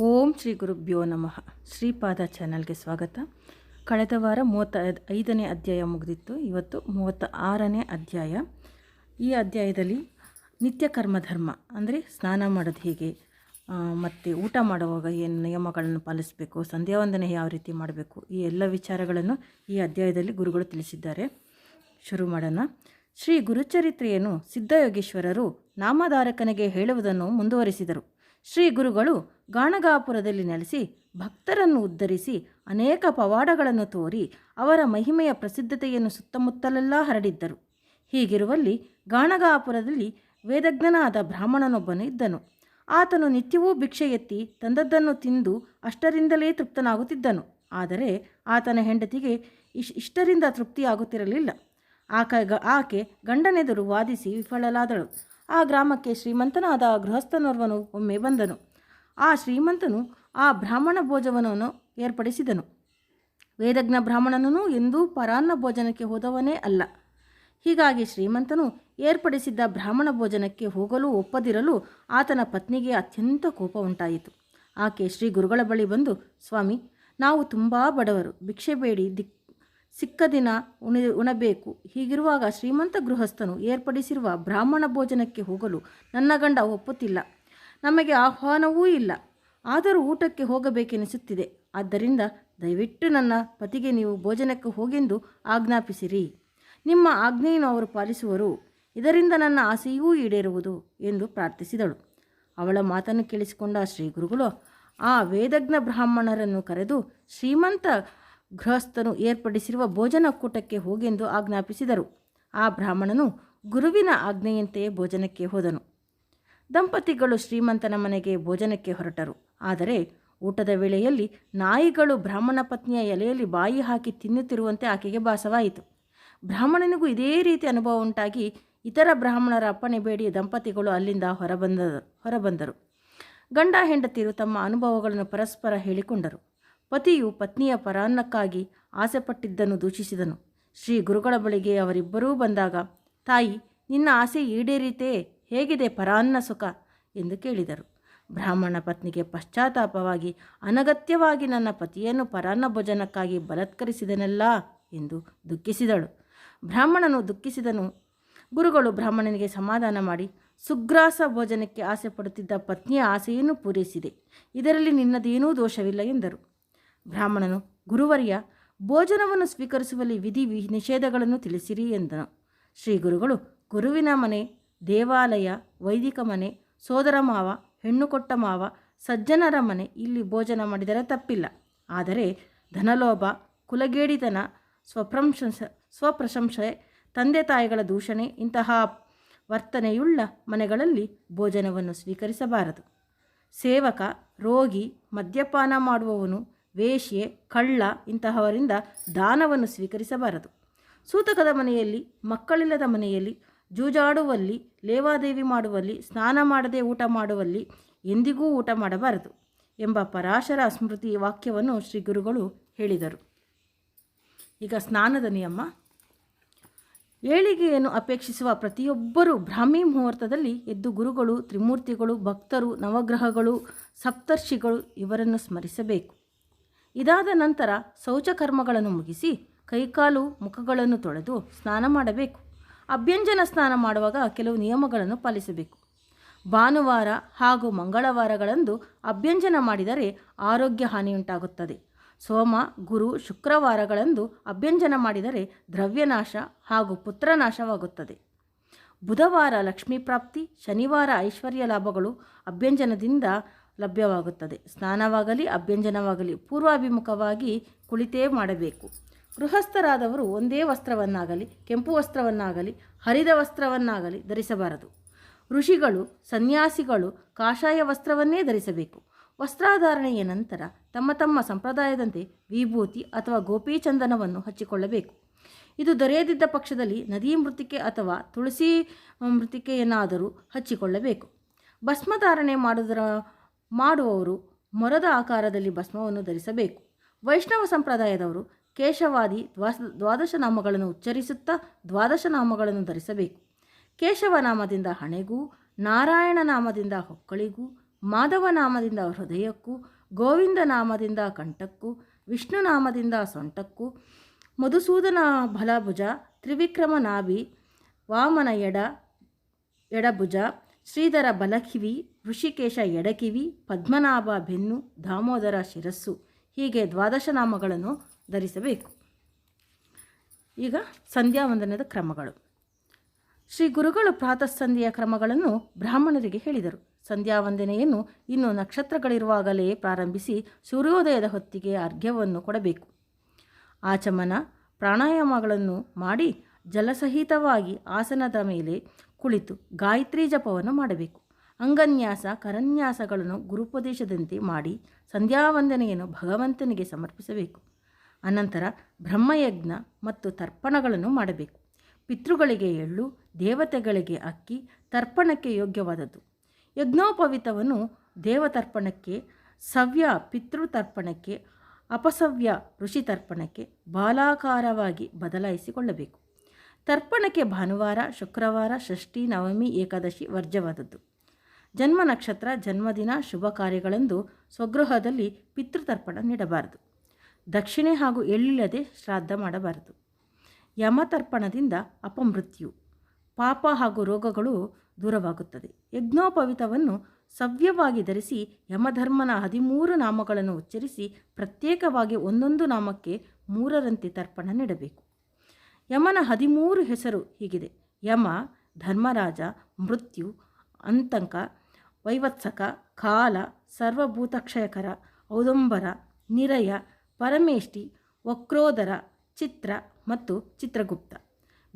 ಓಂ ಶ್ರೀ ಗುರುಭ್ಯೋ ನಮಃ. ಶ್ರೀಪಾದ ಚಾನಲ್ಗೆ ಸ್ವಾಗತ. ಕಳೆದ ವಾರ ಮೂವತ್ತ ಐದನೇ ಅಧ್ಯಾಯ ಮುಗಿದಿತ್ತು. ಇವತ್ತು ಮೂವತ್ತ ಆರನೇ ಅಧ್ಯಾಯ. ಈ ಅಧ್ಯಾಯದಲ್ಲಿ ನಿತ್ಯ ಕರ್ಮಧರ್ಮ, ಅಂದರೆ ಸ್ನಾನ ಮಾಡೋದು ಹೇಗೆ? ಮತ್ತು ಊಟ ಮಾಡುವಾಗ ಏನು ನಿಯಮಗಳನ್ನು ಪಾಲಿಸಬೇಕು? ಸಂಧ್ಯಾ ವಂದನೆ ಯಾವ ರೀತಿ ಮಾಡಬೇಕು? ಈ ಎಲ್ಲ ವಿಚಾರಗಳನ್ನು ಈ ಅಧ್ಯಾಯದಲ್ಲಿ ಗುರುಗಳು ತಿಳಿಸಿದ್ದಾರೆ. ಶುರು ಮಾಡೋಣ. ಶ್ರೀ ಗುರುಚರಿತ್ರೆಯನ್ನು ಸಿದ್ಧಯೋಗೇಶ್ವರರು ನಾಮಧಾರಕನಿಗೆ ಹೇಳುವುದನ್ನು ಮುಂದುವರಿಸಿದರು. ಶ್ರೀ ಗುರುಗಳು ಗಾಣಗಾಪುರದಲ್ಲಿ ನೆಲೆಸಿ ಭಕ್ತರನ್ನು ಉದ್ಧರಿಸಿ ಅನೇಕ ಪವಾಡಗಳನ್ನು ತೋರಿ ಅವರ ಮಹಿಮೆಯ ಪ್ರಸಿದ್ಧತೆಯನ್ನು ಸುತ್ತಮುತ್ತಲೆಲ್ಲ ಹರಡಿದ್ದರು. ಹೀಗಿರುವಲ್ಲಿ ಗಾಣಗಾಪುರದಲ್ಲಿ ವೇದಜ್ಞನಾದ ಬ್ರಾಹ್ಮಣನೊಬ್ಬನು ಇದ್ದನು. ಆತನು ನಿತ್ಯವೂ ಭಿಕ್ಷೆ ಎತ್ತಿ ತಂದದ್ದನ್ನು ತಿಂದು ಅಷ್ಟರಿಂದಲೇ ತೃಪ್ತನಾಗುತ್ತಿದ್ದನು. ಆದರೆ ಆತನ ಹೆಂಡತಿಗೆ ಇಶ್ ಇಷ್ಟರಿಂದ ತೃಪ್ತಿಯಾಗುತ್ತಿರಲಿಲ್ಲ. ಆಕೆ ಆಕೆ ಗಂಡನೆದುರು ವಾದಿಸಿ ವಿಫಲಳಾದಳು. ಆ ಗ್ರಾಮಕ್ಕೆ ಶ್ರೀಮಂತನಾದ ಗೃಹಸ್ಥನೋರ್ವನು ಒಮ್ಮೆ ಬಂದನು. ಆ ಶ್ರೀಮಂತನು ಆ ಬ್ರಾಹ್ಮಣ ಭೋಜವನನ್ನು ಏರ್ಪಡಿಸಿದನು. ವೇದಜ್ಞ ಬ್ರಾಹ್ಮಣನೂ ಎಂದೂ ಪರಾನ್ನ ಭೋಜನಕ್ಕೆ ಹೋದವನೇ ಅಲ್ಲ. ಹೀಗಾಗಿ ಶ್ರೀಮಂತನು ಏರ್ಪಡಿಸಿದ್ದ ಬ್ರಾಹ್ಮಣ ಭೋಜನಕ್ಕೆ ಹೋಗಲು ಒಪ್ಪದಿರಲು ಆತನ ಪತ್ನಿಗೆ ಅತ್ಯಂತ ಕೋಪ ಉಂಟಾಯಿತು ಆಕೆ ಶ್ರೀ ಗುರುಗಳ ಬಳಿ ಬಂದು, ಸ್ವಾಮಿ, ನಾವು ತುಂಬ ಬಡವರು, ಭಿಕ್ಷೆ ಬೇಡಿ, ದಿಕ್ ಸಿಕ್ಕ ದಿನ ಉಣ, ಉಣಬೇಕು. ಹೀಗಿರುವಾಗ ಶ್ರೀಮಂತ ಗೃಹಸ್ಥನು ಏರ್ಪಡಿಸಿರುವ ಬ್ರಾಹ್ಮಣ ಭೋಜನಕ್ಕೆ ಹೋಗಲು ನನ್ನ ಗಂಡ ಒಪ್ಪುತ್ತಿಲ್ಲ. ನಮಗೆ ಆಹ್ವಾನವೂ ಇಲ್ಲ. ಆದರೂ ಊಟಕ್ಕೆ ಹೋಗಬೇಕೆನಿಸುತ್ತಿದೆ. ಆದ್ದರಿಂದ ದಯವಿಟ್ಟು ನನ್ನ ಪತಿಗೆ ನೀವು ಭೋಜನಕ್ಕೆ ಹೋಗೆಂದು ಆಜ್ಞಾಪಿಸಿರಿ. ನಿಮ್ಮ ಆಜ್ಞೆಯನ್ನು ಅವರು ಪಾಲಿಸುವರು. ಇದರಿಂದ ನನ್ನ ಆಸೆಯೂ ಈಡೇರುವುದು ಎಂದು ಪ್ರಾರ್ಥಿಸಿದಳು. ಅವಳ ಮಾತನ್ನು ಕೇಳಿಸಿಕೊಂಡ ಶ್ರೀ ಗುರುಗಳು, ಆ ವೇದಜ್ಞ ಬ್ರಾಹ್ಮಣರನ್ನು ಕರೆದು ಶ್ರೀಮಂತ ಗೃಹಸ್ಥನು ಏರ್ಪಡಿಸಿರುವ ಭೋಜನಕೂಟಕ್ಕೆ ಹೋಗೆಂದು ಆಜ್ಞಾಪಿಸಿದರು. ಆ ಬ್ರಾಹ್ಮಣನು ಗುರುವಿನ ಆಜ್ಞೆಯಂತೆಯೇ ಭೋಜನಕ್ಕೆ ಹೋದನು. ದಂಪತಿಗಳು ಶ್ರೀಮಂತನ ಮನೆಗೆ ಭೋಜನಕ್ಕೆ ಹೊರಟರು. ಆದರೆ ಊಟದ ವೇಳೆಯಲ್ಲಿ ನಾಯಿಗಳು ಬ್ರಾಹ್ಮಣ ಪತ್ನಿಯ ಎಲೆಯಲ್ಲಿ ಬಾಯಿ ಹಾಕಿ ತಿನ್ನುತ್ತಿರುವಂತೆ ಆಕೆಗೆ ಭಾಸವಾಯಿತು. ಬ್ರಾಹ್ಮಣನಿಗೂ ಇದೇ ರೀತಿ ಅನುಭವ ಉಂಟಾಗಿ ಇತರ ಬ್ರಾಹ್ಮಣರ ಅಪ್ಪಣೆ ಬೇಡಿ ದಂಪತಿಗಳು ಅಲ್ಲಿಂದ ಹೊರಬಂದ ಹೊರಬಂದರು. ಗಂಡ ಹೆಂಡತಿರು ತಮ್ಮ ಅನುಭವಗಳನ್ನು ಪರಸ್ಪರ ಹೇಳಿಕೊಂಡರು. ಪತಿಯು ಪತ್ನಿಯ ಪರಾನ್ನಕ್ಕಾಗಿ ಆಸೆಪಟ್ಟಿದ್ದನ್ನು ದೂಷಿಸಿದನು. ಶ್ರೀ ಗುರುಗಳ ಬಳಿಗೆ ಅವರಿಬ್ಬರೂ ಬಂದಾಗ, ತಾಯಿ, ನಿನ್ನ ಆಸೆ ಈಡೇರಿತೇ? ಹೇಗಿದೆ ಪರಾನ್ನ ಸುಖ? ಎಂದು ಕೇಳಿದರು. ಬ್ರಾಹ್ಮಣ ಪತ್ನಿಗೆ ಪಶ್ಚಾತ್ತಾಪವಾಗಿ, ಅನಗತ್ಯವಾಗಿ ನನ್ನ ಪತಿಯನ್ನು ಪರಾನ್ನ ಭೋಜನಕ್ಕಾಗಿ ಬಲತ್ಕರಿಸಿದನಲ್ಲ? ಎಂದು ದುಃಖಿಸಿದಳು. ಬ್ರಾಹ್ಮಣನು ದುಃಖಿಸಿದನು. ಗುರುಗಳು ಬ್ರಾಹ್ಮಣನಿಗೆ ಸಮಾಧಾನ ಮಾಡಿ, ಸುಗ್ರಾಸ ಭೋಜನಕ್ಕೆ ಆಸೆ ಪಡುತ್ತಿದ್ದ ಪತ್ನಿಯ ಆಸೆಯನ್ನು ಪೂರೈಸಿದೆ. ಇದರಲ್ಲಿ ನಿನ್ನದೇನೂ ದೋಷವಿಲ್ಲ ಎಂದರು. ಬ್ರಾಹ್ಮಣನು, ಗುರುವರ್ಯ, ಭೋಜನವನ್ನು ಸ್ವೀಕರಿಸುವಲ್ಲಿ ವಿಧಿ ನಿಷೇಧಗಳನ್ನು ತಿಳಿಸಿರಿ ಎಂದನು. ಶ್ರೀ ಗುರುಗಳು, ಗುರುವಿನ ಮನೆ, ದೇವಾಲಯ, ವೈದಿಕ ಮನೆ, ಸೋದರ ಮಾವ, ಹೆಣ್ಣು ಕೊಟ್ಟ ಮಾವ, ಸಜ್ಜನರ ಮನೆ, ಇಲ್ಲಿ ಭೋಜನ ಮಾಡಿದರೆ ತಪ್ಪಿಲ್ಲ. ಆದರೆ ಧನಲೋಭ, ಕುಲಗೇಡಿತನ, ಸ್ವಪ್ರಂಶಂಸ, ಸ್ವಪ್ರಶಂಸೆ, ತಂದೆ ತಾಯಿಗಳ ದೂಷಣೆ, ಇಂತಹ ವರ್ತನೆಯುಳ್ಳ ಮನೆಗಳಲ್ಲಿ ಭೋಜನವನ್ನು ಸ್ವೀಕರಿಸಬಾರದು. ಸೇವಕ, ರೋಗಿ, ಮದ್ಯಪಾನ ಮಾಡುವವನು ವೇಶ್ಯೆ, ಕಳ್ಳ ಇಂತಹವರಿಂದ ದಾನವನ್ನು ಸ್ವೀಕರಿಸಬಾರದು. ಸೂತಕದ ಮನೆಯಲ್ಲಿ, ಮಕ್ಕಳಿಲ್ಲದ ಮನೆಯಲ್ಲಿ, ಜೂಜಾಡುವಲ್ಲಿ, ಲೇವಾದೇವಿ ಮಾಡುವಲ್ಲಿ, ಸ್ನಾನ ಮಾಡದೆ ಊಟ ಮಾಡುವಲ್ಲಿ ಎಂದಿಗೂ ಊಟ ಮಾಡಬಾರದು ಎಂಬ ಪರಾಶರ ಸ್ಮೃತಿ ವಾಕ್ಯವನ್ನು ಶ್ರೀ ಗುರುಗಳು ಹೇಳಿದರು. ಈಗ ಸ್ನಾನದ ನಿಯಮ. ಏಳಿಗೆಯನ್ನು ಅಪೇಕ್ಷಿಸುವ ಪ್ರತಿಯೊಬ್ಬರೂ ಬ್ರಾಹ್ಮಿ ಮುಹೂರ್ತದಲ್ಲಿ ಎದ್ದು ಗುರುಗಳು, ತ್ರಿಮೂರ್ತಿಗಳು, ಭಕ್ತರು, ನವಗ್ರಹಗಳು, ಸಪ್ತರ್ಷಿಗಳು ಇವರನ್ನು ಸ್ಮರಿಸಬೇಕು. ಇದಾದ ನಂತರ ಶೌಚಕರ್ಮಗಳನ್ನು ಮುಗಿಸಿ ಕೈಕಾಲು ಮುಖಗಳನ್ನು ತೊಳೆದು ಸ್ನಾನ ಮಾಡಬೇಕು. ಅಭ್ಯಂಜನ ಸ್ನಾನ ಮಾಡುವಾಗ ಕೆಲವು ನಿಯಮಗಳನ್ನು ಪಾಲಿಸಬೇಕು. ಭಾನುವಾರ ಹಾಗೂ ಮಂಗಳವಾರಗಳಂದು ಅಭ್ಯಂಜನ ಮಾಡಿದರೆ ಆರೋಗ್ಯ ಹಾನಿಯುಂಟಾಗುತ್ತದೆ. ಸೋಮ, ಗುರು ಶುಕ್ರವಾರಗಳಂದು ಅಭ್ಯಂಜನ ಮಾಡಿದರೆ ದ್ರವ್ಯನಾಶ ಹಾಗೂ ಪುತ್ರನಾಶವಾಗುತ್ತದೆ. ಬುಧವಾರ ಲಕ್ಷ್ಮೀ ಪ್ರಾಪ್ತಿ, ಶನಿವಾರ ಐಶ್ವರ್ಯ ಲಾಭಗಳು ಅಭ್ಯಂಜನದಿಂದ ಲಭ್ಯವಾಗುತ್ತದೆ. ಸ್ನಾನವಾಗಲಿ, ಅಭ್ಯಂಜನವಾಗಲಿ, ಪೂರ್ವಾಭಿಮುಖವಾಗಿ ಕುಳಿತೇ ಮಾಡಬೇಕು. ಗೃಹಸ್ಥರಾದವರು ಒಂದೇ ವಸ್ತ್ರವನ್ನಾಗಲಿ, ಕೆಂಪು ವಸ್ತ್ರವನ್ನಾಗಲಿ, ಹರಿದ ವಸ್ತ್ರವನ್ನಾಗಲಿ ಧರಿಸಬಾರದು. ಋಷಿಗಳು, ಸನ್ಯಾಸಿಗಳು ಕಾಷಾಯ ವಸ್ತ್ರವನ್ನೇ ಧರಿಸಬೇಕು. ವಸ್ತ್ರಾಧಾರಣೆಯ ನಂತರ ತಮ್ಮ ತಮ್ಮ ಸಂಪ್ರದಾಯದಂತೆ ವಿಭೂತಿ ಅಥವಾ ಗೋಪೀಚಂದನವನ್ನು ಹಚ್ಚಿಕೊಳ್ಳಬೇಕು. ಇದು ದೊರೆಯದಿದ್ದ ಪಕ್ಷದಲ್ಲಿ ನದಿ ಮೃತಿಕೆ ಅಥವಾ ತುಳಸಿ ಮೃತಿಕೆಯನ್ನಾದರೂ ಹಚ್ಚಿಕೊಳ್ಳಬೇಕು. ಭಸ್ಮಧಾರಣೆ ಮಾಡುವುದರ ಮಾಡುವವರು ಮೊರದ ಆಕಾರದಲ್ಲಿ ಭಸ್ಮವನ್ನು ಧರಿಸಬೇಕು. ವೈಷ್ಣವ ಸಂಪ್ರದಾಯದವರು ಕೇಶವಾದಿ ದ್ವಾಸ, ದ್ವಾದಶ ನಾಮಗಳನ್ನು ಉಚ್ಚರಿಸುತ್ತಾ ದ್ವಾದಶ ನಾಮಗಳನ್ನು ಧರಿಸಬೇಕು. ಕೇಶವ ನಾಮದಿಂದ ಹಣೆಗೂ, ನಾರಾಯಣ ನಾಮದಿಂದ ಹೊಕ್ಕಳಿಗೂ, ಮಾಧವ ನಾಮದಿಂದ ಹೃದಯಕ್ಕೂ, ಗೋವಿಂದ ನಾಮದಿಂದ ಕಂಠಕ್ಕೂ, ವಿಷ್ಣು ನಾಮದಿಂದ ಸೊಂಟಕ್ಕೂ, ಮಧುಸೂದನ ಬಲಭುಜ ತ್ರಿವಿಕ್ರಮ ನಾಭಿ, ವಾಮನ ಎಡ, ಎಡಭುಜ, ಶ್ರೀಧರ ಬಲಕಿವಿ ಋಷಿಕೇಶ ಎಡಕಿವಿ, ಪದ್ಮನಾಭ ಬೆನ್ನು, ದಾಮೋದರ ಶಿರಸ್ಸು. ಹೀಗೆ ದ್ವಾದಶ ನಾಮಗಳನ್ನು ಧರಿಸಬೇಕು. ಈಗ ಸಂಧ್ಯಾ ವಂದನದ ಕ್ರಮಗಳು. ಶ್ರೀ ಗುರುಗಳು ಪ್ರಾತಃ ಸಂಧಿಯ ಕ್ರಮಗಳನ್ನು ಬ್ರಾಹ್ಮಣರಿಗೆ ಹೇಳಿದರು. ಸಂಧ್ಯಾ ವಂದನೆಯನ್ನು ಇನ್ನು ನಕ್ಷತ್ರಗಳಿರುವಾಗಲೇ ಪ್ರಾರಂಭಿಸಿ ಸೂರ್ಯೋದಯದ ಹೊತ್ತಿಗೆ ಅರ್ಘ್ಯವನ್ನು ಕೊಡಬೇಕು. ಆಚಮನ, ಪ್ರಾಣಾಯಾಮಗಳನ್ನು ಮಾಡಿ ಜಲಸಹಿತವಾಗಿ ಆಸನದ ಮೇಲೆ ಕುಳಿತು ಗಾಯತ್ರಿ ಜಪವನ್ನು ಮಾಡಬೇಕು. ಅಂಗನ್ಯಾಸ, ಕರನ್ಯಾಸಗಳನ್ನು ಗುರುಪದೇಶದಂತೆ ಮಾಡಿ ಸಂಧ್ಯಾವಂದನೆಯನ್ನು ಭಗವಂತನಿಗೆ ಸಮರ್ಪಿಸಬೇಕು. ಅನಂತರ ಬ್ರಹ್ಮಯಜ್ಞ ಮತ್ತು ತರ್ಪಣಗಳನ್ನು ಮಾಡಬೇಕು. ಪಿತೃಗಳಿಗೆ ಎಳ್ಳು, ದೇವತೆಗಳಿಗೆ ಅಕ್ಕಿ, ತರ್ಪಣಕ್ಕೆ ಯೋಗ್ಯವಾದದ್ದು. ಯಜ್ಞೋಪವಿತವನ್ನು ದೇವತರ್ಪಣಕ್ಕೆ, ಸವ್ಯ ಪಿತೃತರ್ಪಣಕ್ಕೆ, ಅಪಸವ್ಯ ಋಷಿ ತರ್ಪಣಕ್ಕೆ ಬಾಲಾಕಾರವಾಗಿ ಬದಲಾಯಿಸಿಕೊಳ್ಳಬೇಕು. ತರ್ಪಣಕ್ಕೆ ಭಾನುವಾರ, ಶುಕ್ರವಾರ, ಷಷ್ಠಿ, ನವಮಿ, ಏಕಾದಶಿ ವರ್ಜವಾದದ್ದು ಜನ್ಮ ನಕ್ಷತ್ರ ಜನ್ಮದಿನ ಶುಭ ಕಾರ್ಯಗಳೆಂದು ಸ್ವಗೃಹದಲ್ಲಿ ಪಿತೃತರ್ಪಣ ನೀಡಬಾರದು. ದಕ್ಷಿಣೆ ಹಾಗೂ ಎಳ್ಳಿಲ್ಲದೆ ಶ್ರಾದ್ದ ಮಾಡಬಾರದು. ಯಮತರ್ಪಣದಿಂದ ಅಪಮೃತ್ಯು, ಪಾಪ ಹಾಗೂ ರೋಗಗಳು ದೂರವಾಗುತ್ತದೆ. ಯಜ್ಞೋಪವಿತವನ್ನು ಸವ್ಯವಾಗಿ ಧರಿಸಿ ಯಮಧರ್ಮನ ಹದಿಮೂರು ನಾಮಗಳನ್ನು ಉಚ್ಚರಿಸಿ ಪ್ರತ್ಯೇಕವಾಗಿ ಒಂದೊಂದು ನಾಮಕ್ಕೆ ಮೂರರಂತೆ ತರ್ಪಣ ನೀಡಬೇಕು. ಯಮನ ಹದಿಮೂರು ಹೆಸರು ಹೀಗಿದೆ. ಯಮ, ಧರ್ಮರಾಜ, ಮೃತ್ಯು, ಅಂತಂಕ ವೈವತ್ಸಕ, ಕಾಲ, ಸರ್ವಭೂತಕ್ಷಯಕರ, ಔದಂಬರ, ನಿರಯ, ಪರಮೇಷ್ಠಿ, ವಕ್ರೋದರ, ಚಿತ್ರ ಮತ್ತು ಚಿತ್ರಗುಪ್ತ.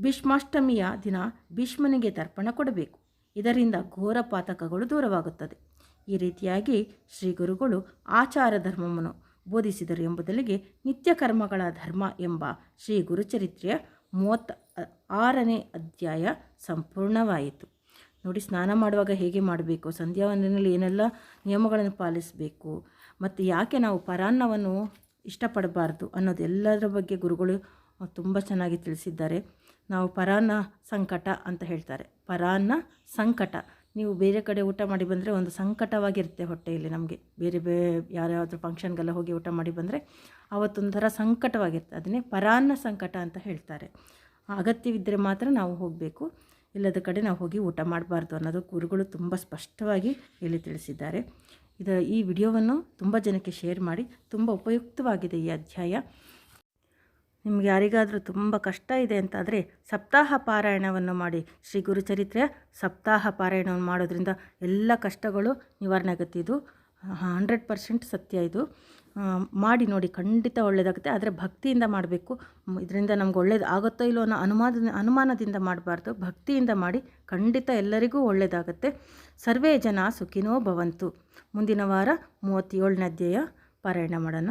ಭೀಷ್ಮಾಷ್ಟಮಿಯ ದಿನ ಭೀಷ್ಮನಿಗೆ ತರ್ಪಣ ಕೊಡಬೇಕು. ಇದರಿಂದ ಘೋರ ಪಾತಕಗಳು ದೂರವಾಗುತ್ತದೆ. ಈ ರೀತಿಯಾಗಿ ಶ್ರೀ ಗುರುಗಳು ಆಚಾರ ಧರ್ಮವನ್ನು ಬೋಧಿಸಿದರು ಎಂಬುದಲ್ಲಿಗೆ ನಿತ್ಯ ಕರ್ಮಗಳ ಧರ್ಮ ಎಂಬ ಶ್ರೀ ಗುರುಚರಿತ್ರೆಯ ಮೂವತ್ತ ಆರನೇ ಅಧ್ಯಾಯ ಸಂಪೂರ್ಣವಾಯಿತು. ನೋಡಿ, ಸ್ನಾನ ಮಾಡುವಾಗ ಹೇಗೆ ಮಾಡಬೇಕು? ಸಂಧ್ಯಾ ವಂದನೆಯಲ್ಲಿ ಏನೆಲ್ಲ ನಿಯಮಗಳನ್ನು ಪಾಲಿಸಬೇಕು? ಮತ್ತು ಯಾಕೆ ನಾವು ಪರಾನ್ನವನ್ನು ಇಷ್ಟಪಡಬಾರ್ದು ಅನ್ನೋದೆಲ್ಲದರ ಬಗ್ಗೆ ಗುರುಗಳು ತುಂಬ ಚೆನ್ನಾಗಿ ತಿಳಿಸಿದ್ದಾರೆ. ನಾವು ಪರಾನ್ನ ಸಂಕಟ ಅಂತ ಹೇಳ್ತಾರೆ. ಪರಾನ್ನ ಸಂಕಟ. ನೀವು ಬೇರೆ ಕಡೆ ಊಟ ಮಾಡಿ ಬಂದರೆ ಒಂದು ಸಂಕಟವಾಗಿರುತ್ತೆ ಹೊಟ್ಟೆಯಲ್ಲಿ ನಮಗೆ. ಬೇರೆ ಬೇ ಯಾರ್ಯಾವ್ದು ಫಂಕ್ಷನ್ಗೆಲ್ಲ ಹೋಗಿ ಊಟ ಮಾಡಿ ಬಂದರೆ ಅವತ್ತೊಂಥರ ಸಂಕಟವಾಗಿರುತ್ತೆ. ಅದನ್ನೇ ಪರಾನ್ನ ಸಂಕಟ ಅಂತ ಹೇಳ್ತಾರೆ. ಅಗತ್ಯವಿದ್ದರೆ ಮಾತ್ರ ನಾವು ಹೋಗಬೇಕು. ಇಲ್ಲದ ಕಡೆ ನಾವು ಹೋಗಿ ಊಟ ಮಾಡಬಾರ್ದು ಅನ್ನೋದು ಗುರುಗಳು ತುಂಬ ಸ್ಪಷ್ಟವಾಗಿ ಇಲ್ಲಿ ತಿಳಿಸಿದ್ದಾರೆ. ಇದು ಈ ವಿಡಿಯೋವನ್ನು ತುಂಬ ಜನಕ್ಕೆ ಶೇರ್ ಮಾಡಿ, ತುಂಬ ಉಪಯುಕ್ತವಾಗಿದೆ ಈ ಅಧ್ಯಾಯ. ನಿಮ್ಗೆ ಯಾರಿಗಾದರೂ ತುಂಬ ಕಷ್ಟ ಇದೆ ಅಂತಾದರೆ ಸಪ್ತಾಹ ಪಾರಾಯಣವನ್ನು ಮಾಡಿ. ಶ್ರೀ ಗುರುಚರಿತ್ರೆಯ ಸಪ್ತಾಹ ಪಾರಾಯಣವನ್ನು ಮಾಡೋದ್ರಿಂದ ಎಲ್ಲ ಕಷ್ಟಗಳು ನಿವಾರಣೆ ಆಗುತ್ತೆ ಇದು ಹಂಡ್ರೆಡ್ ಪರ್ಸೆಂಟ್ ಸತ್ಯ ಇದು. ಮಾಡಿ ನೋಡಿ, ಖಂಡಿತ ಒಳ್ಳೆಯದಾಗುತ್ತೆ ಆದರೆ ಭಕ್ತಿಯಿಂದ ಮಾಡಬೇಕು. ಇದರಿಂದ ನಮ್ಗೆ ಒಳ್ಳೇದು ಆಗುತ್ತೋ ಇಲ್ಲೋ ಅನ್ನೋ ಅನುಮಾನ ಅನುಮಾನದಿಂದ ಮಾಡಬಾರ್ದು. ಭಕ್ತಿಯಿಂದ ಮಾಡಿ ಖಂಡಿತ ಎಲ್ಲರಿಗೂ ಒಳ್ಳೆಯದಾಗುತ್ತೆ ಸರ್ವೇ ಜನ ಸುಖಿನೋ ಭವಂತು. ಮುಂದಿನ ವಾರ ಮೂವತ್ತೇಳನೇ ಅಧ್ಯಾಯ ಪಾರಾಯಣ ಮಾಡೋಣ.